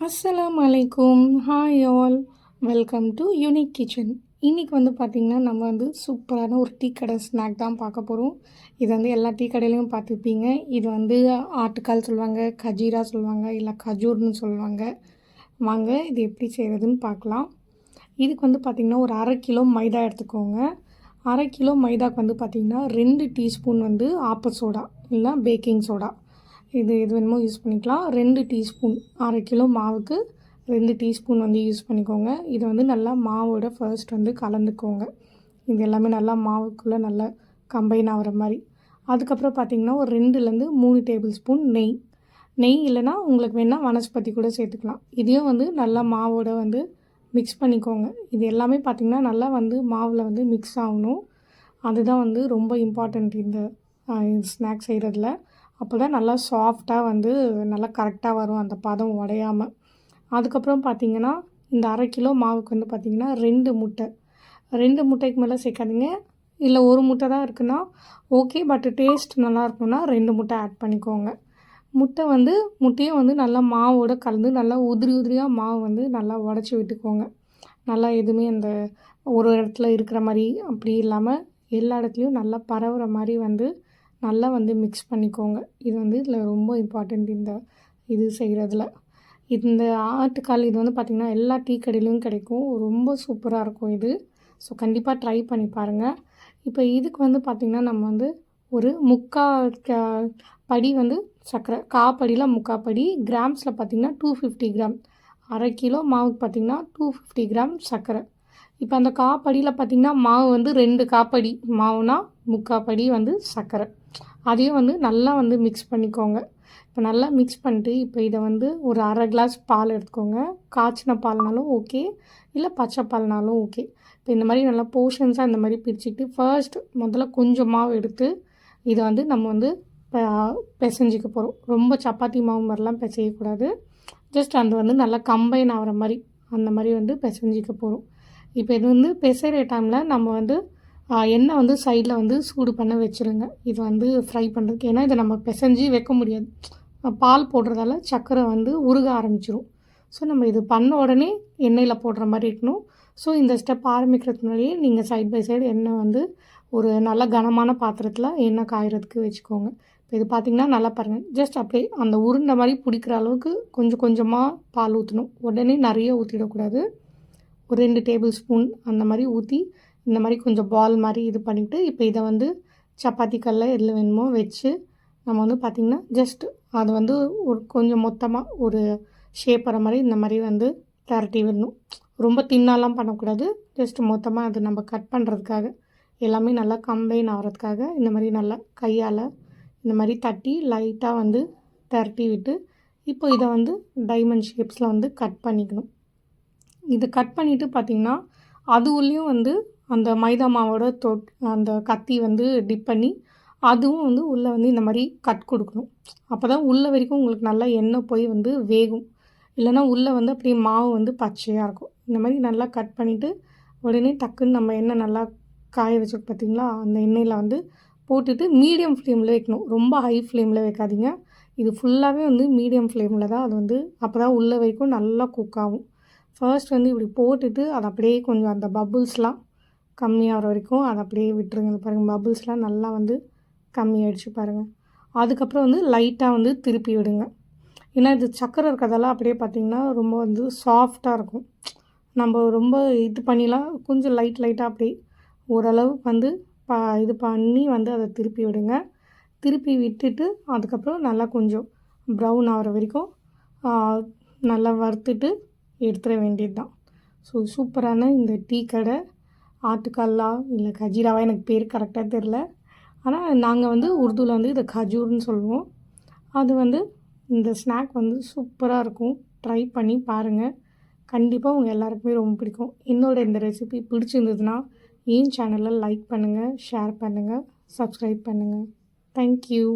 அஸ்லாம் அலைக்கும் hi all welcome to unique kitchen இன்றைக்கி வந்து பார்த்திங்கன்னா நம்ம வந்து சூப்பரான ஒரு டீ கடை ஸ்நாக் தான் பார்க்க போகிறோம் இது வந்து எல்லா டீ கடையிலையும் பார்த்துப்பீங்க இது வந்து ஆட்டுக்கால் சொல்லுவாங்க கஜீரா சொல்லுவாங்க இல்லை கஜூர்னு சொல்லுவாங்க. வாங்க இது எப்படி செய்கிறதுன்னு பார்க்கலாம். இதுக்கு வந்து பார்த்திங்கன்னா ஒரு அரை கிலோ மைதா எடுத்துக்கோங்க. அரை கிலோ மைதாக்கு வந்து பார்த்திங்கன்னா ரெண்டு டீஸ்பூன் வந்து ஆப்ப சோடா இல்லை பேக்கிங் சோடா. இது எது வேணுமோ யூஸ் பண்ணிக்கலாம். ரெண்டு டீஸ்பூன் அரை கிலோ மாவுக்கு ரெண்டு டீஸ்பூன் வந்து யூஸ் பண்ணிக்கோங்க. இதை வந்து நல்லா மாவோட ஃபர்ஸ்ட் வந்து கலந்துக்கோங்க. இது எல்லாமே நல்லா மாவுக்குள்ளே நல்லா கம்பைன் ஆகிற மாதிரி. அதுக்கப்புறம் பார்த்திங்கன்னா ஒரு ரெண்டுலேருந்து மூணு டேபிள் ஸ்பூன் நெய். நெய் இல்லைனா உங்களுக்கு வேணால் வனஸ்பதி கூட சேர்த்துக்கலாம். இதையும் வந்து நல்லா மாவோட வந்து மிக்ஸ் பண்ணிக்கோங்க. இது எல்லாமே பார்த்திங்கன்னா நல்லா வந்து மாவில் வந்து மிக்ஸ் ஆகணும். அதுதான் வந்து ரொம்ப இம்பார்ட்டண்ட் இந்த ஸ்நாக்ஸ் செய்கிறதுல அப்போ தான் நல்லா சாஃப்டாக வந்து நல்லா கரெக்டாக வரும் அந்த பதம் உடையாமல் அதுக்கப்புறம் பார்த்திங்கன்னா இந்த அரை கிலோ மாவுக்கு வந்து பார்த்திங்கன்னா ரெண்டு முட்டை. ரெண்டு முட்டைக்கு மேலே சேர்க்காதீங்க. இல்லை ஒரு முட்டை தான் இருக்குன்னா ஓகே பட் டேஸ்ட் நல்லா இருக்குன்னா ரெண்டு முட்டை ஆட் பண்ணிக்கோங்க. முட்டை வந்து முட்டையும் வந்து நல்லா மாவோடு கலந்து நல்லா உதிரி உதிரியாக மாவு வந்து நல்லா உடச்சி விட்டுக்கோங்க. நல்லா எதுவுமே அந்த ஒரு இடத்துல இருக்கிற மாதிரி அப்படி இல்லாமல் எல்லா இடத்துலையும் நல்லா பரவுற மாதிரி வந்து நல்லா வந்து மிக்ஸ் பண்ணிக்கோங்க. இது வந்து இதில் ரொம்ப இம்பார்ட்டண்ட் இந்த இது செய்கிறதுல இந்த ஆட்டுக்கால் இது வந்து பார்த்திங்கன்னா எல்லா டீ கடையிலையும் கிடைக்கும். ரொம்ப சூப்பராக இருக்கும் இது. ஸோ கண்டிப்பாக ட்ரை பண்ணி பாருங்கள் இப்போ இதுக்கு வந்து பார்த்திங்கன்னா நம்ம வந்து ஒரு முக்கால் படி வந்து சர்க்கரை காப்படியில் முக்கால் படி கிராம்ஸில் பார்த்திங்கன்னா டூ ஃபிஃப்டி கிராம் அரை கிலோ மாவுக்கு பார்த்திங்கன்னா டூ ஃபிஃப்டி கிராம் சர்க்கரை இப்போ அந்த காப்படியில் பார்த்திங்கன்னா மாவு வந்து ரெண்டு காப்படி. மாவுனா முக்காப்படி வந்து சர்க்கரை அதையும் வந்து நல்லா வந்து மிக்ஸ் பண்ணிக்கோங்க. இப்போ நல்லா மிக்ஸ் பண்ணிட்டு இப்போ இதை வந்து ஒரு அரை கிளாஸ் பால் எடுத்துக்கோங்க. காய்ச்சின பால்னாலும் ஓகே இல்லை பச்சை பால்னாலும் ஓகே இப்போ இந்த மாதிரி நல்லா போர்ஷன்ஸாக இந்த மாதிரி பிரிச்சுக்கிட்டு ஃபர்ஸ்ட் முதல்ல கொஞ்சம் மாவு எடுத்து இதை வந்து நம்ம வந்து பிசைஞ்சிக்க போகிறோம் ரொம்ப சப்பாத்தி மாவு மாதிரிலாம் பிசையக்கூடாது. ஜஸ்ட் அந்த வந்து நல்லா கம்பைன் ஆகிற மாதிரி அந்த மாதிரி வந்து பிசைஞ்சிக்க போகிறோம் இப்போ இது வந்து பெசைகிற டைமில் நம்ம வந்து எண்ணெய் வந்து சைடில் வந்து சூடு பண்ண வச்சுருங்க. இது வந்து ஃப்ரை பண்ணுறதுக்கு ஏன்னா இதை நம்ம பிசைஞ்சு வைக்க முடியாது. பால் போடுறதால சர்க்கரை வந்து உருக ஆரம்பிச்சிரும். ஸோ நம்ம இது பண்ண உடனே எண்ணெயில் போடுற மாதிரி இருக்கணும். ஸோ இந்த ஸ்டெப் ஆரம்பிக்கிறதுக்கு முன்னாடியே நீங்கள் சைட் பை சைடு எண்ணெய் வந்து ஒரு நல்ல கனமான பாத்திரத்தில் எண்ணெய் காயறதுக்கு வச்சுக்கோங்க. இப்போ இது பார்த்திங்கன்னா நல்லா பாருங்கள் ஜஸ்ட் அப்படியே அந்த உருண்டை மாதிரி பிடிக்கிற அளவுக்கு கொஞ்சம் கொஞ்சமாக பால் ஊற்றணும் உடனே நிறைய ஊற்றிடக்கூடாது ஒரு ரெண்டு டேபிள் ஸ்பூன் அந்த மாதிரி ஊற்றி இந்த மாதிரி கொஞ்சம் பால் மாதிரி இது பண்ணிவிட்டு இப்போ இதை வந்து சப்பாத்தி கல்ல எதில் வேணுமோ வச்சு நம்ம வந்து பார்த்திங்கன்னா ஜஸ்ட் அது வந்து ஒரு கொஞ்சம் மொத்தமாக ஒரு ஷேப் வர மாதிரி இந்த மாதிரி வந்து திரட்டி விடணும். ரொம்ப தின்னாலாம் பண்ணக்கூடாது. ஜஸ்ட் மொத்தமாக அது நம்ம கட் பண்ணுறதுக்காக எல்லாமே நல்லா கம்பைன் ஆகிறதுக்காக இந்த மாதிரி நல்லா கையால் இந்த மாதிரி தட்டி லைட்டாக வந்து திரட்டி விட்டு இப்போ இதை வந்து டைமண்ட் ஷேப்ஸில் வந்து கட் பண்ணிக்கணும். இது கட் பண்ணிவிட்டு பார்த்திங்கன்னா அது உள்ளேயும் வந்து அந்த மைதா மாவோட தொ அந்த கத்தி வந்து டிப் பண்ணி அதுவும் வந்து உள்ளே வந்து இந்த மாதிரி கட் கொடுக்கணும். அப்போ தான் உள்ளே வரைக்கும் உங்களுக்கு நல்லா எண்ணெய் போய் வந்து வேகும். இல்லைனா உள்ளே வந்து அப்படியே மாவு வந்து பச்சையாக இருக்கும். இந்த மாதிரி நல்லா கட் பண்ணிவிட்டு உடனே டக்குன்னு நம்ம எண்ணெய் நல்லா காய வச்சு பார்த்திங்களா அந்த எண்ணெயில் வந்து போட்டுட்டு மீடியம் ஃப்ளேமில் வைக்கணும். ரொம்ப ஹை ஃப்ளேமில் வைக்காதீங்க. இது ஃபுல்லாகவே வந்து மீடியம் ஃப்ளேமில் தான் அது வந்து அப்போ தான் உள்ளே வரைக்கும் நல்லா குக் ஆகும். ஃபர்ஸ்ட் வந்து இப்படி போட்டுட்டு அதை அப்படியே கொஞ்சம் அந்த பபுள்ஸ்லாம் கம்மியாகிற வரைக்கும் அதை அப்படியே விட்டுருங்க. பாருங்கள் பபுள்ஸ்லாம் நல்லா வந்து கம்மியாகிடுச்சு பாருங்கள் அதுக்கப்புறம் வந்து லைட்டாக வந்து திருப்பி விடுங்க. ஏன்னா இது சக்கரை இருக்கிறதெல்லாம் அப்படியே பார்த்திங்கன்னா ரொம்ப வந்து சாஃப்டாக இருக்கும். நம்ம ரொம்ப இது பண்ணிலாம் கொஞ்சம் லைட் லைட்டாக அப்படி ஓரளவு வந்து ப இது பண்ணி வந்து அதை திருப்பி விடுங்க. திருப்பி விட்டுட்டு அதுக்கப்புறம் நல்லா கொஞ்சம் ப்ரௌன் ஆகிற வரைக்கும் நல்லா வறுத்துட்டு எடுத்துட வேண்டியது தான் ஸோ சூப்பரான இந்த டீ கடை. ஆட்டுக்கல்லா இல்லை கஜீராவா எனக்கு பேர் கரெக்டாக தெரில ஆனால் நாங்கள் வந்து உருதுவில் வந்து இதை கஜூர்னு சொல்லுவோம். அது வந்து இந்த ஸ்நாக் வந்து சூப்பராக இருக்கும். ட்ரை பண்ணி பாருங்கள் கண்டிப்பாக உங்கள் எல்லாருக்குமே ரொம்ப பிடிக்கும். என்னோட இந்த ரெசிபி பிடிச்சிருந்ததுன்னா என் சேனலில் லைக் பண்ணுங்கள் ஷேர் பண்ணுங்கள் சப்ஸ்கிரைப் பண்ணுங்கள் தேங்க்யூ